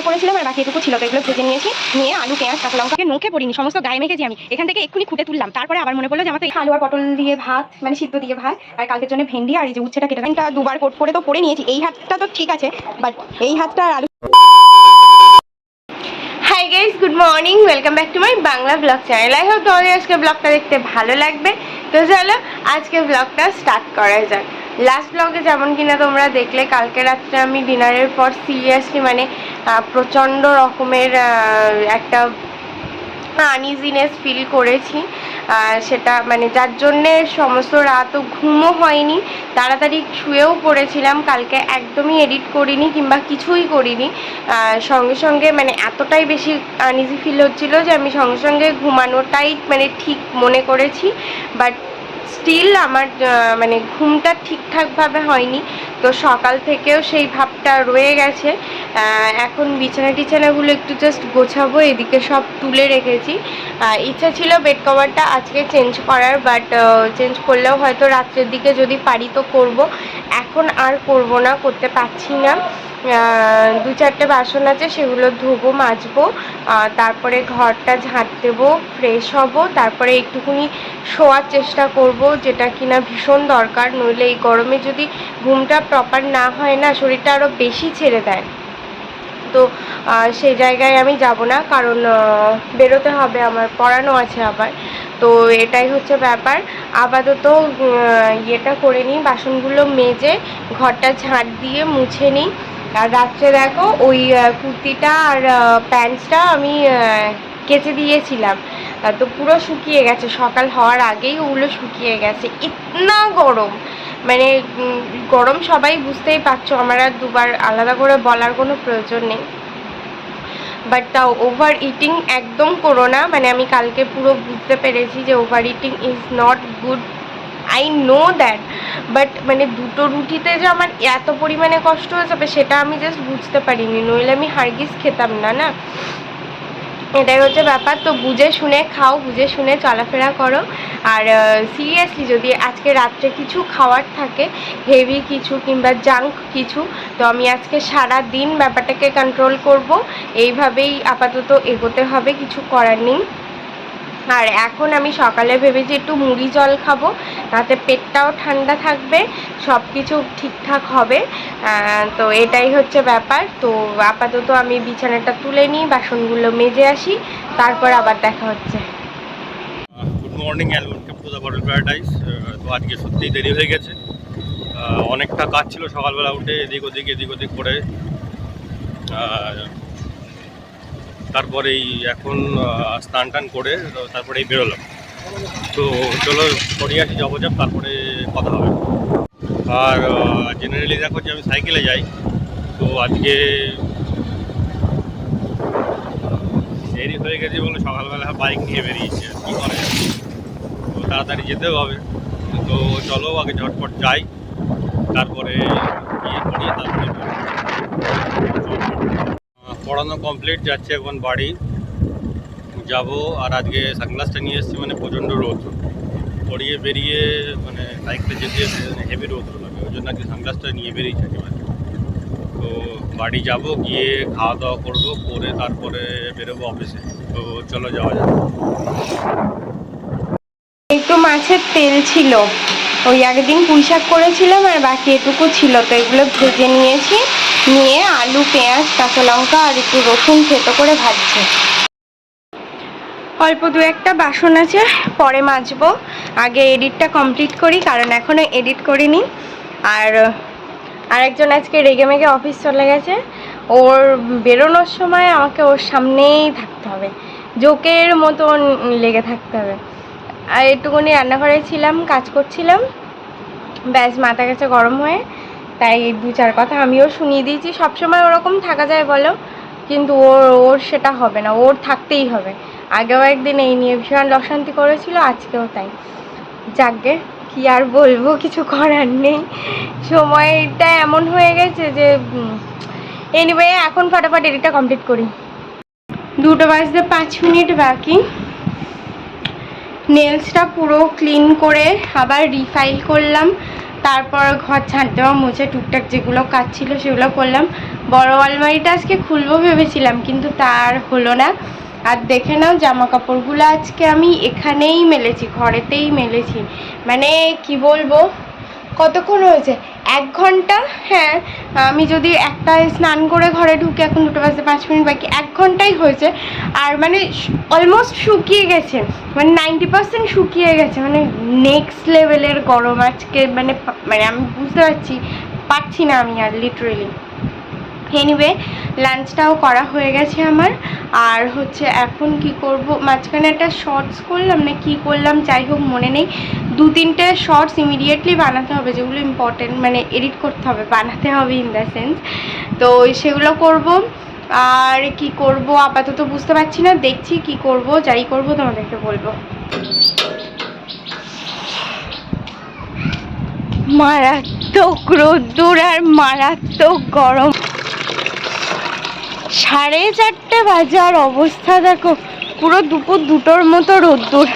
পুঁইশাক করেছিলাম আর বাকি এটুকু ছিল তো এগুলো ভেজে নিয়েছি। নিয়ে আলু, পেঁয়াজ, কাঁচা লঙ্কাকে নোখে পড়িনি সমস্ত গায়ে মেখেছি আমি। এখান থেকে এক্ষুনি খুঁটে তুললাম। তারপরে আবার মনে পড়ল যে আমার আলু আর পটল দিয়ে ভাত মানে সিদ্ধ দিয়ে ভাত, আর কালকের জন্য ভেন্ডি আর এই যে উচ্ছেটা কেটে এটা দুবার কোট করে তো পরে নিয়েছি। এই হাতটা তো ঠিক আছে বাট এই হাতটা আর আলু hi guys good morning welcome back to my Bangla blog channel I hope তোমাদের আজকে ব্লগটা দেখতে ভালো লাগবে। তো চলো আজকে ব্লগটা স্টার্ট করা যাক। লাস্ট ব্লগে যেমন কিনা তোমরা দেখলে, কালকে রাত্রে আমি ডিনারের পর সিরিয়াসলি মানে প্রচণ্ড রকমের একটা আনইজিনেস ফিল করেছি। সেটা মানে যার জন্যে সমস্ত রাতও ঘুমও হয়নি, তাড়াতাড়ি শুয়েও পড়েছিলাম। কালকে একদমই এডিট করিনি কিংবা কিছুই করিনি। সঙ্গে সঙ্গে মানে এতটাই বেশি আনইজি ফিল হচ্ছিল যে আমি সঙ্গে সঙ্গে ঘুমানোটাই মানে ঠিক মনে করেছি। বাট স্টিল আমার মানে ঘুমটা ঠিকঠাকভাবে হয়নি। তো সকাল থেকেও সেই ভাবটা রয়ে গেছে। এখন বিছানা টিছানাগুলো একটু জাস্ট গোছাবো, এদিকে সব তুলে রেখেছি। ইচ্ছা ছিল বেড কভারটা আজকে চেঞ্জ করার বাট চেঞ্জ করলেও হয়তো রাত্রের দিকে যদি পারি তো করব। এখন আর করব না, করতে পারছি না। দু চারটে বাসন আছে, সেগুলো ধোবো, মাজবো তারপরে ঘরটা ঝাঁট দেবো ফ্রেশ হব, তারপরে একটুখানি শোয়ার চেষ্টা করব, যেটা কিনা ভীষণ দরকার, নইলে এই গরমে যদি ঘুমটা প্রপার না হয় না, শরীরটা আরও বেশি ছেড়ে দেয়। তো সেই জায়গায় আমি যাব না, কারণ বেরোতে হবে আমার, পড়ানো আছে আবার। তো, এটাই হচ্ছে ব্যাপার। আপাতত ইয়েটা করে নিই, বাসনগুলো মেজে, ঘরটা ঝাঁট দিয়ে মুছে নিই। আর রাত্রে দেখো ওই কুর্তিটা আর প্যান্টসটা আমি কেচে দিয়েছিলাম। তো পুরো শুকিয়ে গেছে। সকাল হওয়ার আগেই ওগুলো শুকিয়ে গেছে। ইতনা গরম। মানে গরম সবাই বুঝতেই পারছ। আমার আর দুবার আলাদা করে বলার কোনো প্রয়োজন নেই। বাট তাও ওভার ইটিং একদম করো না। মানে আমি কালকে পুরো বুঝতে পেরেছি যে over eating is not good I know that but মানে দুটো রুটিতে যে আমার এত পরিমাণে কষ্ট হয়ে যাবে, সেটা আমি জাস্ট বুঝতে পারিনি। নইলে আমি হারগিস খেতাম না না? এটাই হচ্ছে ব্যাপার। তো বুঝে শুনে খাও, বুঝে শুনে চলাফেরা করো। আর সিরিয়াসলি যদি আজকে রাত্রে কিছু খাওয়ার থাকে হেভি কিছু কিংবা জাঙ্ক কিছু, তো আমি আজকে সারা দিন ব্যাপারটাকে কন্ট্রোল করব। এইভাবেই আপাতত এগোতে হবে, কিছু করার নেই। আর এখন আমি সকালে ভেবেছি একটু মুড়ি জল খাব, তাতে পেটটাও ঠান্ডা থাকবে সব কিছু ঠিকঠাক হবে। তো এটাই হচ্ছে ব্যাপার। তো আপাতত আমি বিছানাটা তুলে নিই, বাসনগুলো মেজে আসি, তারপর আবার দেখা হচ্ছে। গুড মর্নিং অ্যান্ড প্যারাডাইস তো আজকে সত্যিই দেরি হয়ে গেছে। অনেকটা কাজ ছিল সকালবেলা উঠে, এদিক ওদিক এদিক ওদিক করে। আর তারপরেই এখন স্নান টান করে তারপরে এই বেরোলাম। তো চলো, সরি আসি যাব যাব তারপরে কথা হবে। আর জেনারেলি দেখো যে আমি সাইকেলে যাই, তো আজকে দেরি হয়ে গেছে বলে সকালবেলা বাইক নিয়ে বেরিয়েছি আর কি করা তো তাড়াতাড়ি যেতেও হবে। তো চলো, আগে ঝটপট যাই, তারপরে করি তারপরে পড়ানো কমপ্লিট যাচ্ছে এখন বাড়ি। যাব আর আজকে সানগ্লাসটা নিয়ে এসেছি মানে প্রচণ্ড রোদ। পড়িয়ে বেরিয়ে মানে বাইকটা যেতে হেভি রোদ লাগে ওই জন্য আজকে সানগ্লাসটা নিয়ে বেরিয়েছি একেবারে। তো বাড়ি যাব, গিয়ে খাওয়া দাওয়া করব, করে তারপরে বেরোবো অফিসে তো চলো যাওয়া যাক। একটু মাছের তেল ছিল। ওই আগের দিন পুঁই শাক করেছিলাম আর বাকি এটুকু ছিল। তো এগুলো ভেজে নিয়েছি, নিয়ে আলু, পেঁয়াজ, কাঁচা লঙ্কা আর একটু রসুন থেতো করে ভাজছি। অল্প দু একটা বাসন আছে, পরে মাজবো। আগে এডিটটা কমপ্লিট করি, কারণ এখনও এডিট করিনি। আর, আরেকজন আজকে রেগে মেগে অফিস চলে গেছে। ওর বেরোনোর সময় আমাকে ওর সামনেই থাকতে হবে। জোকের মতন লেগে থাকতে হবে। আর একটুখানি রান্নাঘরে ছিলাম, কাজ করছিলাম। ব্যাস, মাথা গেছে গরম হয়ে। তাই দু চার কথা আমিও শুনিয়ে দিয়েছি। সবসময় ওরকম থাকা যায় বলো, কিন্তু ওর ওর সেটা হবে না, ওর থাকতেই হবে। আগেও একদিন এই নিয়ে ভীষণ অশান্তি করেছিল, আজকেও তাই। যাকগে, কি আর বলব, কিছু করার নেই। সময়টা এমন হয়ে গেছে যে এনিওয়ে এখন ফটাফট এডিটটা কমপ্লিট করি। দুটো বাজতে পাঁচ মিনিট বাকি। নেলসটা পুরো ক্লিন করে আবার রিফাইল করলাম। তারপর ঘর ঝাঁট দেওয়া মুছে টুকটাক যেগুলো কাজ ছিল সেগুলো করলাম। বড় আলমারিটা আজকে খুলবো ভেবেছিলাম, কিন্তু তার হলো না। আর দেখে নাও জামা কাপড়গুলো আজকে আমি এখানেই মেলেছি, ঘরেতেই মেলেছি। মানে কি বলব? কতক্ষণ হয়েছে? এক ঘণ্টা? হ্যাঁ আমি যদি একটা স্নান করে ঘরে ঢুকে, এখন দুটো বাজে পাঁচ মিনিট বাকি, এক ঘন্টাই হয়েছে। আর মানে অলমোস্ট শুকিয়ে গেছে। মানে নাইনটি পার্সেন্ট শুকিয়ে গেছে। মানে নেক্সট লেভেলের গরম আজকে মানে মানে আমি বুঝতে পারছি পারছি না আমি আর লিটারেলি এনিওয়ে লাঞ্চটাও করা হয়ে গেছে আমার। আর হচ্ছে এখন কি করব, মাঝখানে একটা শর্টস করলাম, না কি করলাম, যাই হোক, মনে নেই। দু তিনটে শর্টস ইমিডিয়েটলি বানাতে হবে, যেগুলো ইম্পর্টেন্ট মানে এডিট করতে হবে, বানাতে হবে ইন দ্য সেন্স তো সেগুলো করব। আর কি করব, আপাতত বুঝতে পারছি না, দেখছি কি করব, যাই করব, তোমাদেরকে বলব। মারাত্মক রোদ্দুর আর মারাত্মক গরম। সাড়ে চারটে বাজার অবস্থা দেখো, পুরো দুপুর দুটোর মতো রোদ্দুর।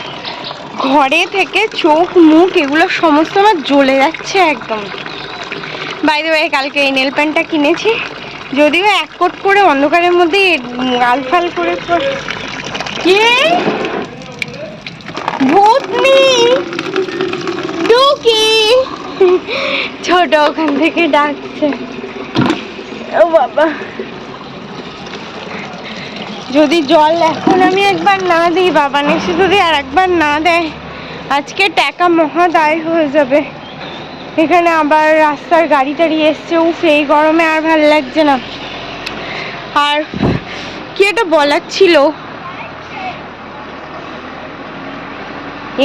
ঘরে থেকে চোখ, মুখ, এগুলো সমস্ত আমার জ্বলে যাচ্ছে একদম। বাইরে বাইরে কালকে এই নেল প্যান্টটা কিনেছি। যদিও এক কোট করে অন্ধকারের মধ্যে আলফাল করে কে? ভূতনি টুকি ছোট ওখান থেকে ডাকছে। ও বাবা। যদি জল এখন আমি একবার না দিই, বাবা এসে যদি আর একবার না দেয়, আজকে টাকা মহাদায় হয়ে যাবে। এখানে আবার রাস্তার গাড়ি টাড়ি এসছে, উফ, এই গরমে আর ভালো লাগছে না। আর কি একটা বলার ছিল?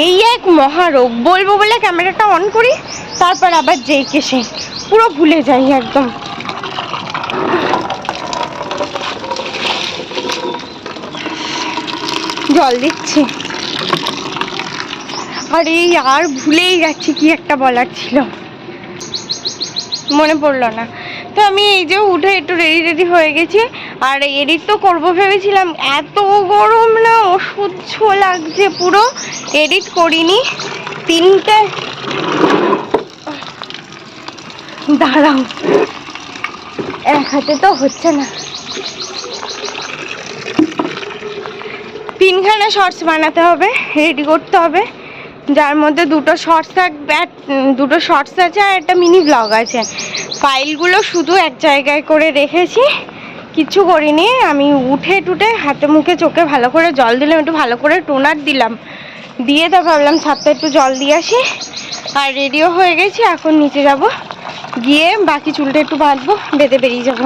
এই এক মহারোগ, বলব বলে ক্যামেরাটা অন করি, তারপর আবার যেই কেসে পুরো ভুলে যাই একদম। জল দিচ্ছি। আরে, আর ভুলেই যাচ্ছি কি একটা বলার ছিল। মনে পড়ল না। তো আমি এই যে উঠে একটু রেডি রেডি হয়ে গেছি। আর এডিট তো করব ভেবেছিলাম, এত গরম না অসহ্য লাগছে পুরো। এডিট করিনি। তিনটে। দাঁড়াও। এক হাতে তো হচ্ছে না। তিনখানা শর্টস বানাতে হবে রেডি করতে হবে। যার মধ্যে দুটো শর্টস থাকবে দুটো শর্টস আছে আর একটা মিনি ব্লগ আছে। ফাইলগুলো শুধু এক জায়গায় করে রেখেছি। কিছু করিনি, আমি উঠে টুটে হাতে মুখে চোখে ভালো করে জল দিলাম, একটু ভালো করে টোনার দিলাম। দিয়ে তো ভাবলাম ছাদটা একটু জল দিয়ে আসি। আর রেডিও হয়ে গেছি, এখন নিচে যাব। গিয়ে বাকি চুলটা একটু বাঁধবো বেঁধে বেরিয়ে যাব।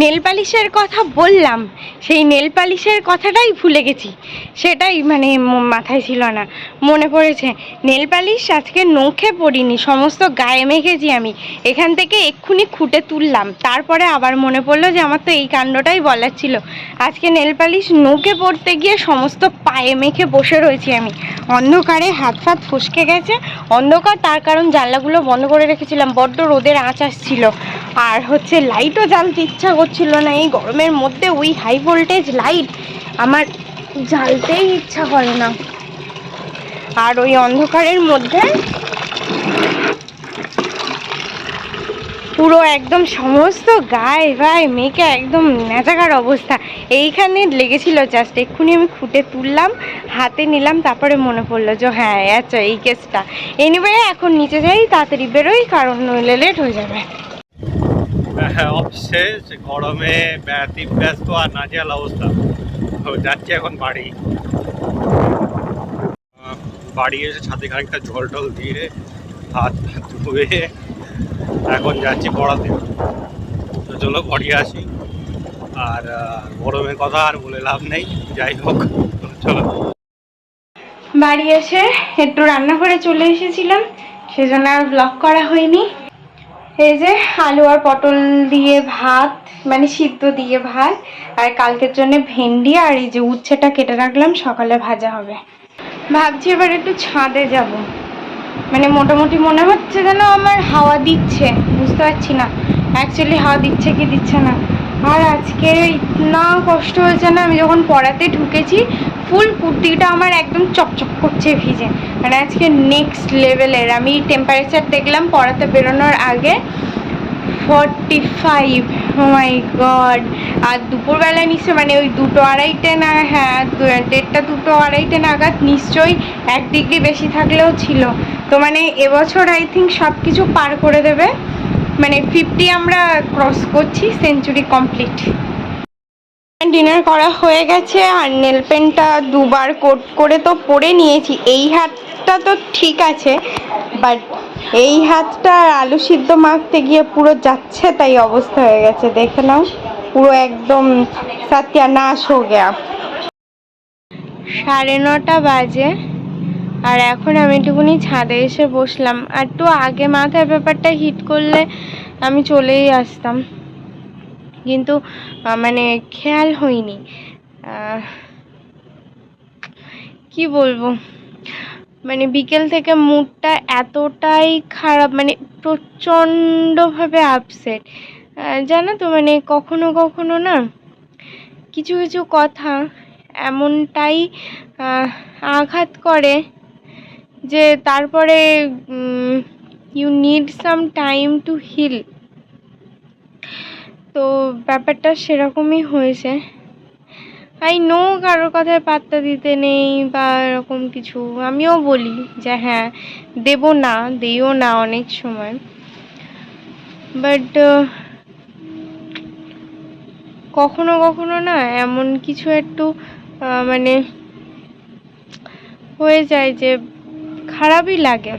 নেল পালিশের কথা বললাম, সেই নেল পালিশের কথাটাই ভুলে গেছি। সেটাই মানে মাথায় ছিল না। মনে পড়েছে নেল পালিশ আজকে নখে পড়িনি, সমস্ত গায়ে মেখেছি আমি। এখান থেকে এক্ষুনি খুঁটে তুললাম। তারপরে আবার মনে পড়ল যে আমার তো এই কাণ্ডটাই বলার ছিল। আজকে নেল পালিশ নখে পড়তে গিয়ে সমস্ত পায়ে মেখে বসে রয়েছি আমি। অন্ধকারে হাত ফাত ফসকে গেছে। অন্ধকার, তার কারণ জানলাগুলো বন্ধ করে রেখেছিলাম। বড্ড রোদের আঁচ আসছিল। আর হচ্ছে লাইটও জ্বালতে ইচ্ছা করছিল না। এই গরমের মধ্যে ওই হাই ভোল্টেজ লাইট আমার জ্বালতেই ইচ্ছা করে না। আর ওই অন্ধকারের মধ্যে পুরো একদম সমস্ত গায়ে ভাই মেয়েকে একদম নেচাকার অবস্থা। এইখানে লেগেছিল জাস্ট এক্ষুনি আমি খুঁটে তুললাম, হাতে নিলাম, তারপরে মনে পড়ল যে হ্যাঁ আচ্ছা এই কেসটা এনিওয়ে এখন নিচে যাই, তাড়াতাড়ি বেরোই, কারণ নইলে লেট হয়ে যাবে। অবশেষ গরমে ব্যতি ব্যস্ত আর নাজেহাল অবস্থা। যাচ্ছি এখন বাড়ি। বাড়ি এসে ছাদে খানিকটা জল টল দিয়ে হাত ধুয়ে এখন যাচ্ছি পড়াতে। তো চলো বাড়ি আসি। আর গরমের কথা আর বলে লাভ নেই। যাই হোক, চলো। বাড়ি এসে একটু রান্না করে চলে এসেছিলাম। সেজন্য আর ব্লগ করা হয়নি। এই যে আলু আর পটল দিয়ে ভাত মানে সিদ্ধ দিয়ে ভাত, আর কালকের জন্য ভেন্ডি, আর এই যে উচ্ছেটা কেটে রাখলাম, সকালে ভাজা হবে। ভাবছি এবার একটু ছাদে যাব। মানে মোটামুটি মনে হচ্ছে যেন আমার হাওয়া দিচ্ছে, বুঝতে পারছি না। অ্যাকচুয়ালি হাওয়া দিচ্ছে কি দিচ্ছে না। আর আজকে ইতনা কষ্ট হয়েছে না, আমি যখন পড়াতে ঢুকেছি ফুল কুর্তিটা আমার একদম চকচক করছে ভিজে। মানে আজকে নেক্সট লেভেলের আমি টেম্পারেচার দেখলাম পড়াতে বেরোনোর আগে ফর্টি ফাইভ মাই গড আর দুপুরবেলা নিশ্চয় মানে ওই দুটো আড়াইটে না হ্যাঁ দেড়টা, দুটো আড়াইটে নাগাদ নিশ্চয়ই এক ডিগ্রি বেশি থাকলেও ছিল। তো মানে এবছর আই থিঙ্ক সব কিছু পার করে দেবে। মানে ফিফটি আমরা ক্রস করছি সেঞ্চুরি কমপ্লিট ডিনার করা হয়ে গেছে, আর নেল পেনটা দুবার কোট করে তো পরে নিয়েছি। এই হাতটা তো ঠিক আছে বাট এই হাতটা আলু সিদ্ধ মাখতে গিয়ে পুরো যাচ্ছে তাই অবস্থা হয়ে গেছে। দেখে নাও, পুরো একদম সত্যানাশ হো গেয়া সাড়ে নটা বাজে। আর এখন আমি একটুখানি ছাদে এসে বসলাম। আর একটু আগে মাথায় ব্যাপারটা হিট করলে আমি চলেই আসতাম। কিন্তু মানে খেয়াল হয়নি। কি বলব? মানে বিকেল থেকে মুডটা এতটাই খারাপ মানে প্রচণ্ডভাবে আপসেট জানো তো মানে কখনো কখনো না, কিছু কিছু কথা এমনটাই আঘাত করে যে তারপরে you need some time to heal তো ব্যাপারটা সেরকমই হয়েছে। আই নো কারোর কথায় পাত্তা দিতে নেই বা এরকম কিছু। আমিও বলি যে হ্যাঁ দেবো না, দিও না অনেক সময়। বাট কখনো কখনো না এমন কিছু একটু মানে হয়ে যায় যে খারাপই লাগে।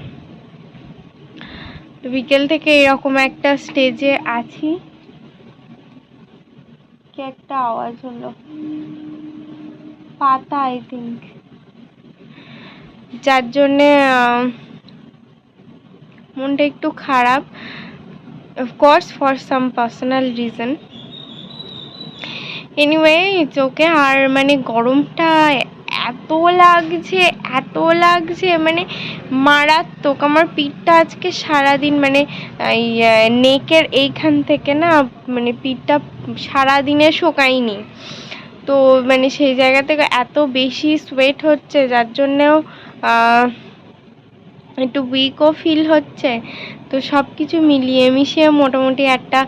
বিকেল থেকে এরকম একটা স্টেজে আছি। কি একটা আওয়াজ হলো। পাতা আই থিঙ্ক যার জন্যে মনটা একটু খারাপ। Of course for some personal reason anyway চোখে আর মানে গরমটা এত লাগছে এত লাগছে মানে মারাত্মক। আমার পিঠটা আজকে সারাদিন মানে নেকের এইখান থেকে না মানে পিঠটা সারাদিনে শোকায়নি। তো মানে সেই জায়গা থেকে এত বেশি সোয়েট হচ্ছে, যার জন্যেও একটু উইকও ফিল হচ্ছে। তো সব কিছু মিলিয়ে মিশিয়ে মোটামুটি একটা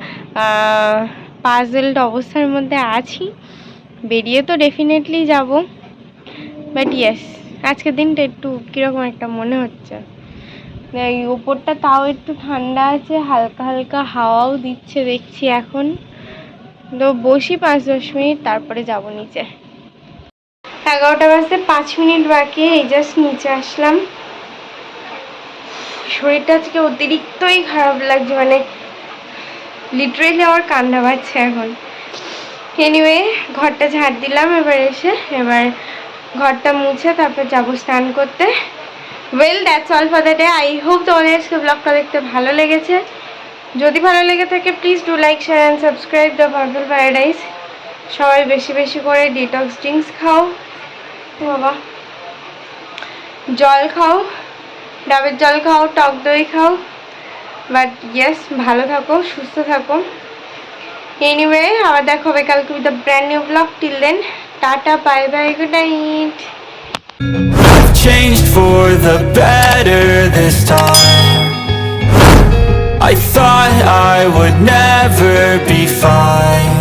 পাজেলড অবস্থার মধ্যে আছি। বেরিয়ে তো ডেফিনেটলি যাব। বাট ইয়েস আজকের দিনটা একটু কীরকম একটা মনে হচ্ছে। উপরটা তাও একটু ঠান্ডা আছে, হালকা হালকা হাওয়াও দিচ্ছে দেখছি এখন। তো বসি পাঁচ দশ মিনিট, তারপরে যাব নিচে। এগারোটা বাজতে পাঁচ মিনিট বাকি, এই জাস্ট নিচে আসলাম। শরীরটা আজকে অতিরিক্তই খারাপ লাগছে মানে লিটারেলি আমার কান্না পাচ্ছে এখন। এনিওয়ে ঘরটা ঝাড় দিলাম এবার এসে, এবার ঘরটা মুছে তারপর যাব স্নান করতে। Well that's all for the day I hope তোমাদের আজকে ব্লগটা দেখতে ভালো লেগেছে। যদি ভালো লেগে থাকে please do like share and subscribe the purple paradise সবাই বেশি বেশি করে ডিটক্স ড্রিঙ্কস খাও। বাবা। জল খাও, ডাবের জল খাও, টক দই খাও। বাট ইয়েস ভালো থাকো, সুস্থ থাকো। এনিওয়ে আবার দেখো হবে কালকে with the brand new blog till then tata bye bye good night I've changed for the better this time I thought I would never be fine